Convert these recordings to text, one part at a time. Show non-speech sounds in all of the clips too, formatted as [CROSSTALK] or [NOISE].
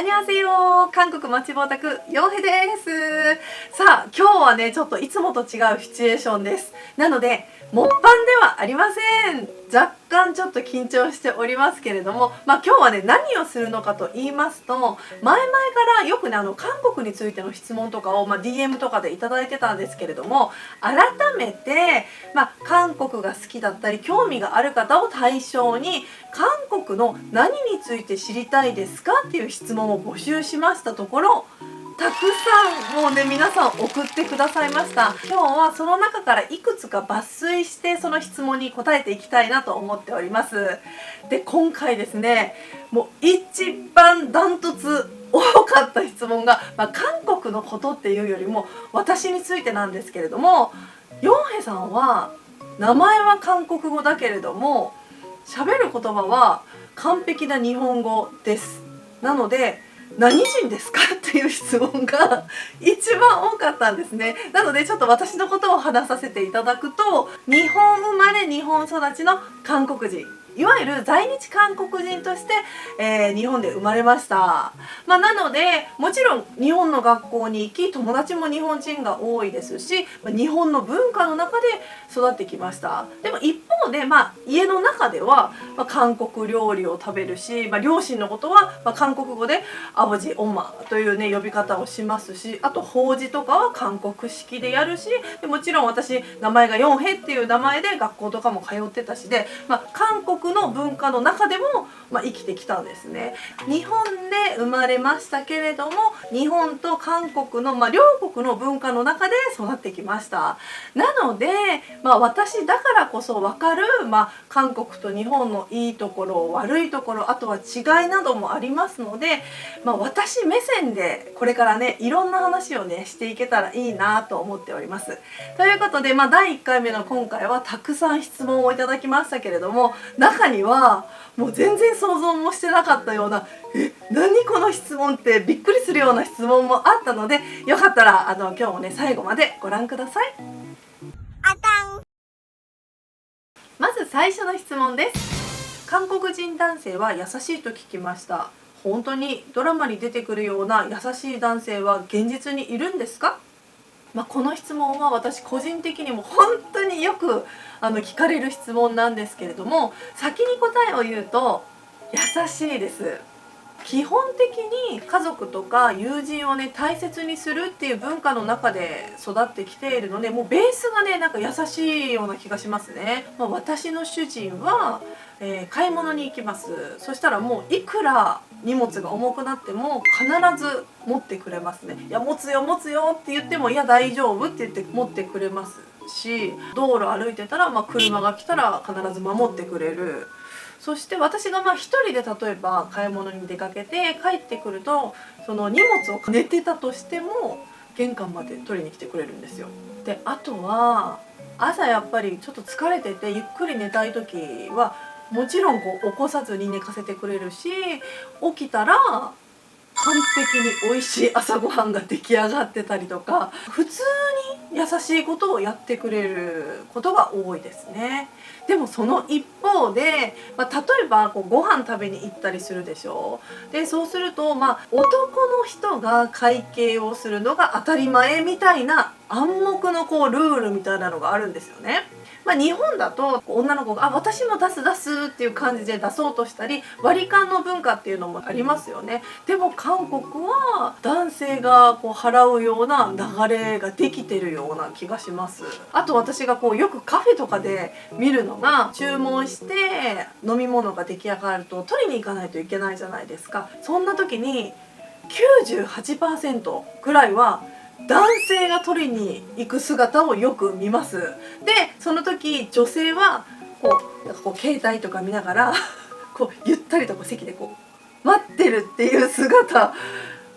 アニャセヨ韓国待ちぼうたくヨヘです.さあ今日はねちょっといつもと違うシチュエーションです。なのでもっぱんではありません。若干ちょっと緊張しておりますけれどもまあ今日はね何をするのかと言いますと前々からよくねあの韓国についての質問とかを、まあ、DM とかで頂いてたんですけれども改めて、まあ、韓国が好きだったり興味がある方を対象に韓国の何について知りたいですかっていう質問を募集しましたところたくさんもうね皆さん送ってくださいました。今日はその中からいくつか抜粋してその質問に答えていきたいなと思っております。で今回ですねもう一番ダントツ多かった質問が、まあ、韓国のことっていうよりも私についてなんですけれどもヨンヘさんは名前は韓国語だけれども喋る言葉は完璧な日本語です。なので何人ですか？っていう質問が一番多かったんですね。なのでちょっと私のことを話させていただくと日本生まれ日本育ちの韓国人。いわゆる在日韓国人として、えー、日本で生まれました、まあ、なのでもちろん日本の学校に行き友達も日本人が多いですし日本の文化の中で育ってきました。でも一方で、まあ、家の中では、まあ、韓国料理を食べるし、まあ、両親のことは、まあ、韓国語で「アボジオンマ」というね呼び方をしますしあと法事とかは韓国式でやるしでもちろん私名前がヨンヘっていう名前で学校とかも通ってたしで、まあ、韓国国の文化の中でも、まあ、生きてきたんですね。日本で生まれましたけれども日本と韓国の、まあ、両国の文化の中で育ってきました。なので、まあ、私だからこそ分かる、まあ、韓国と日本のいいところ悪いところあとは違いなどもありますので、まあ、私目線でこれからねいろんな話をねしていけたらいいなと思っております。ということで、まあ、第1回目の今回はたくさん質問をいただきましたけれども中にはもう全然想像もしてなかったような「え何この質問?」ってびっくりするような質問もあったのでよかったらあの今日もね最後までご覧ください。まず最初の質問です韓国人男性は優しいと聞きました本当にドラマに出てくるような優しい男性は現実にいるんですか？まあ、この質問は私個人的にも本当によくあの聞かれる質問なんですけれども先に答えを言うと優しいです。基本的に家族とか友人をね大切にするっていう文化の中で育ってきているのでもうベースがねなんか優しいような気がしますね、まあ、私の主人は、えー、買い物に行きます。そしたらもういくら荷物が重くなっても必ず持ってくれますね。いや持つよ持つよって言ってもいや大丈夫って言って持ってくれますし道路歩いてたら、まあ、車が来たら必ず守ってくれる。そして私がまあ一人で例えば買い物に出かけて帰ってくるとその荷物を寝てたとしても玄関まで取りに来てくれるんですよ。であとは朝やっぱりちょっと疲れててゆっくり寝たい時はもちろんこう起こさずに寝かせてくれるし起きたら完璧に美味しい朝ごはんが出来上がってたりとか普通に優しいことをやってくれることが多いですねでもその一方で、まあ、例えばこうご飯食べに行ったりするでしょでそうすると、まあ、男の人が会計をするのが当たり前みたいな暗黙のこうルールみたいなのがあるんですよね。まあ、日本だと女の子が「あ私も出す出す」っていう感じで出そうとしたり割り勘の文化っていうのもありますよね。でも韓国は男性がこう払うような流れができてるような気がします。あと私がこうよくカフェとかで見るのが注文して飲み物が出来上がると取りに行かないといけないじゃないですか。そんな時に98%くらいは男性が取りに行く姿をよく見ます。でその時女性はこうなんかこう携帯とか見ながら [LAUGHS] こうゆったりとこう席でこう待ってるっていう姿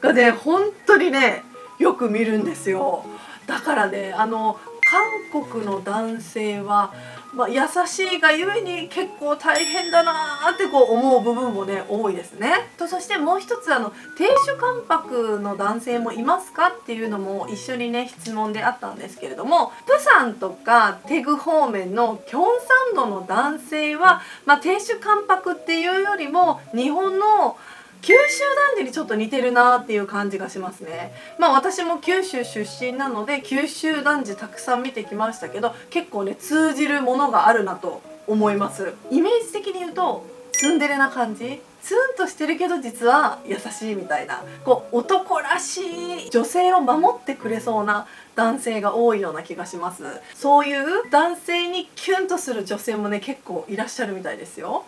がね本当にねよく見るんですよ。だからねあの韓国の男性はまあ、優しいがゆえに結構大変だなってこう思う部分もね多いですね。とそしてもう一つあの亭主関白の男性もいますかっていうのも一緒にね質問であったんですけれどもプサンとかテグ方面のキョンサンドの男性は、まあ、亭主関白っていうよりも日本の九州男児にちょっと似てるなっていう感じがしますね。まあ私も九州出身なので九州男児たくさん見てきましたけど結構ね通じるものがあるなと思います。イメージ的に言うとツンデレな感じ？ツンとしてるけど実は優しいみたいな。こう男らしい女性を守ってくれそうな男性が多いような気がします。そういう男性にキュンとする女性もね結構いらっしゃるみたいですよ。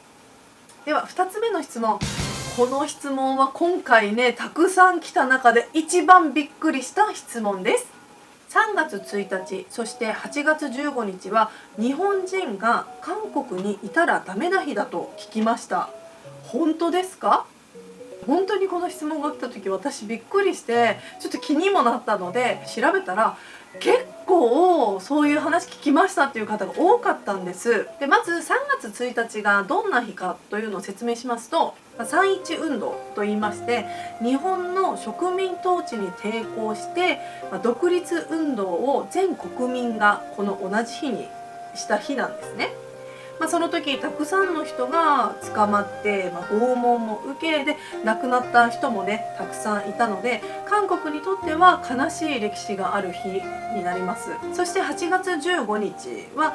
では2つ目の質問。この質問は今回ねたくさん来た中で一番びっくりした質問です。3月1日そして8月15日は日本人が韓国にいたらダメな日だと聞きました。本当ですか？本当にこの質問が来た時私びっくりしてちょっと気にもなったので調べたら結構そういう話聞きましたっていう方が多かったんですでまず3月1日がどんな日かというのを説明しますと三一運動と言いまして日本の植民統治に抵抗して独立運動を全国民がこの同じ日にした日なんですね。まあ、その時たくさんの人が捕まって、まあ、拷問も受けで亡くなった人もねたくさんいたので韓国にとっては悲しい歴史がある日になります。そして8月15日は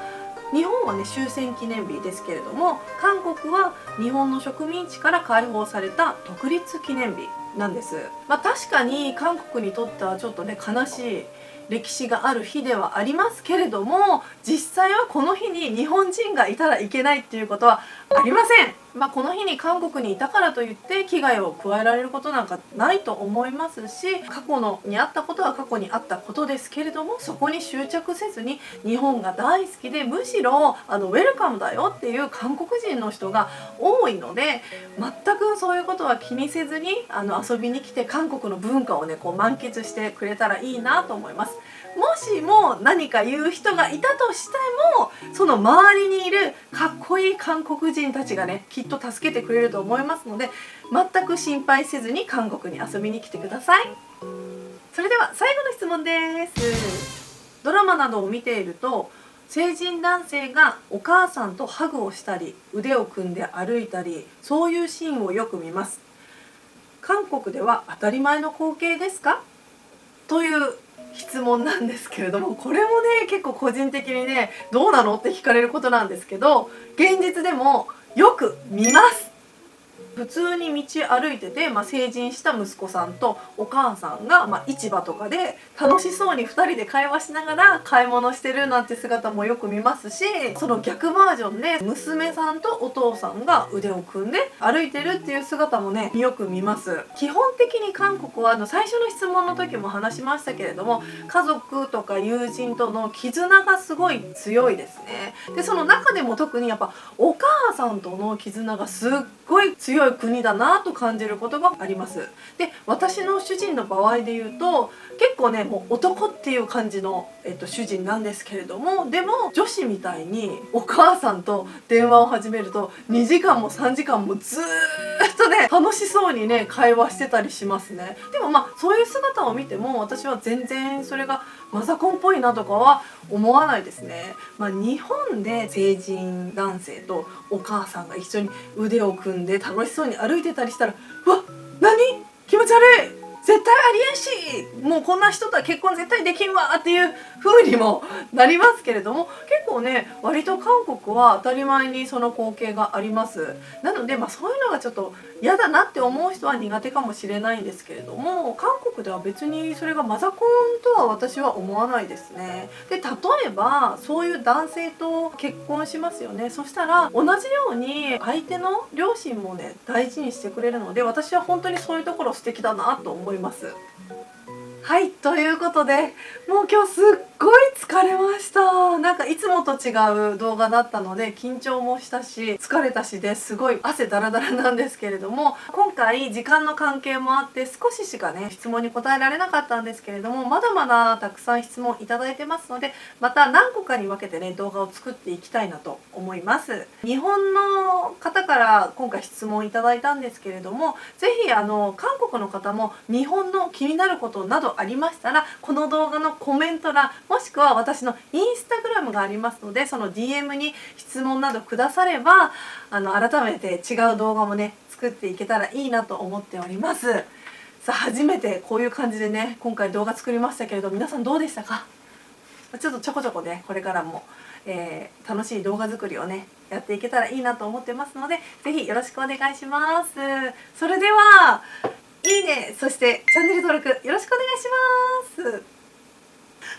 日本はね終戦記念日ですけれども韓国は日本の植民地から解放された独立記念日なんです、まあ、確かに韓国にとってはちょっとね悲しい歴史がある日ではありますけれども実際はこの日に日本人がいたらいけないっていうことはありません。まあ、この日に韓国にいたからといって危害を加えられることなんかないと思いますし過去のにあったことは過去にあったことですけれどもそこに執着せずに日本が大好きでむしろあのウェルカムだよっていう韓国人の人が多いので全くそういうことは気にせずにあの遊びに来て韓国の文化をねこう満喫してくれたらいいなと思います。もしも何か言う人がいたとしてもその周りにいるかっこいい韓国人たちがねききっと助けてくれると思いますので全く心配せずに韓国に遊びに来てください。それでは最後の質問です。ドラマなどを見ていると成人男性がお母さんとハグをしたり腕を組んで歩いたりそういうシーンをよく見ます。韓国では当たり前の光景ですか？という質問なんですけれどもこれもね結構個人的にねどうなのって聞かれることなんですけど現実でもよく見ます。普通に道歩いてて、まあ、成人した息子さんとお母さんが、まあ、市場とかで楽しそうに2人で会話しながら買い物してるなんて姿もよく見ますしその逆バージョンで娘さんとお父さんが腕を組んで歩いてるっていう姿もねよく見ます。基本的に韓国はあの最初の質問の時も話しましたけれども家族とか友人との絆がすごい強いですね。でその中でも特にやっぱお母さんとの絆がすっごい強い国だなと感じることがあります。で私の主人の場合で言うと結構ねもう男っていう感じの、えっと、主人なんですけれどもでも女子みたいにお母さんと電話を始めると2時間も3時間もずーっとね楽しそうにね会話してたりしますね。でもまあそういう姿を見ても私は全然それがマザコンっぽいなとかは思わないですね、まあ、日本で成人男性とお母さんが一緒に腕を組んで楽しそうに歩いてたりしたら「うわ何？気持ち悪い！絶対ありえんしもうこんな人とは結婚絶対できんわっていう風にもなりますけれども結構ね割と韓国は当たり前にその光景があります。なのでまあそういうのがちょっと嫌だなって思う人は苦手かもしれないんですけれども韓国では別にそれがマザコンとは私は思わないですね。で例えばそういう男性と結婚しますよね。そしたら同じように相手の両親もね大事にしてくれるので私は本当にそういうところ素敵だなと思います。はいということでもう今日すっごい疲れました。なんかいつもと違う動画だったので緊張もしたし疲れたしですごい汗だらだらなんですけれども今回時間の関係もあって少ししかね質問に答えられなかったんですけれどもまだまだたくさん質問いただいてますのでまた何個かに分けてね動画を作っていきたいなと思います。日本の方から今回質問いただいたんですけれども是非あの韓国の方も日本の気になることなどありましたらこの動画のコメント欄もしくは私のインスタグラムがありますのでその DM に質問などくださればあの改めて違う動画もね作っていけたらいいなと思っております。さあ初めてこういう感じでね今回動画作りましたけれど皆さんどうでしたか？ちょっとちょこちょこねこれからも、えー楽しい動画作りをねやっていけたらいいなと思ってますので是非よろしくお願いします。それではいいねそしてチャンネル登録よろしくお願いします。